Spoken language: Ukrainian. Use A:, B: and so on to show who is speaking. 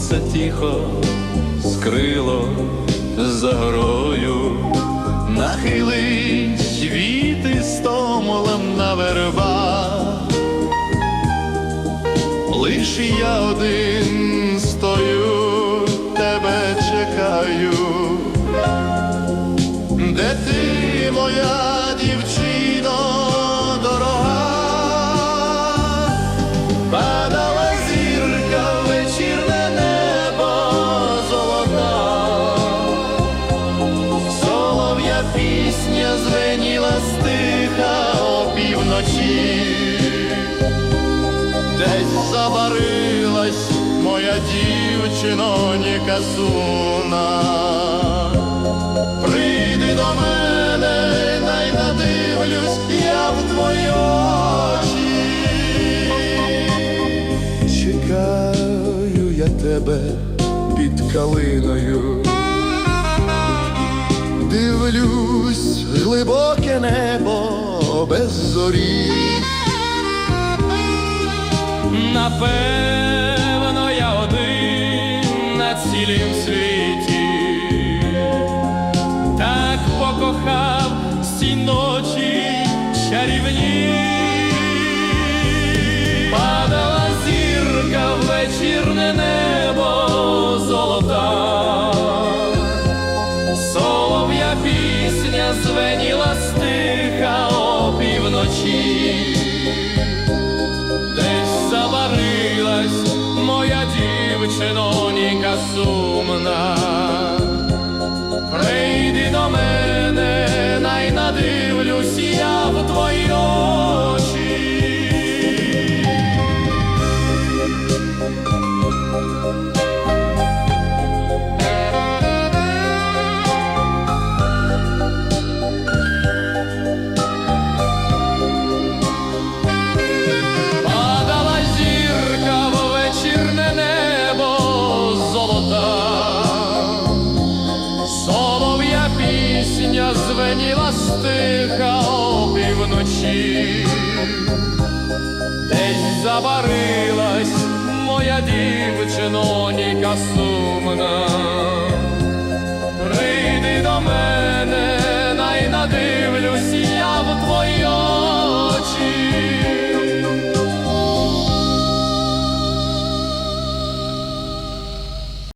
A: сонце тихо скрило за горою, нахились віти стомолем на вербах. Лиш я один стою, тебе чекаю, де ти, моя дівчино забарилась моя дівчино Нікасуна. Прийди до мене, най надивлюсь я в твої очі. Чекаю я тебе під калиною. Дивлюсь глибоке небо без зорі.
B: Напевно, я один на цілім світі, так покохав сумна. Пісня звеніла стиха опівночі, десь забарилась моя дівчиноніка сумна.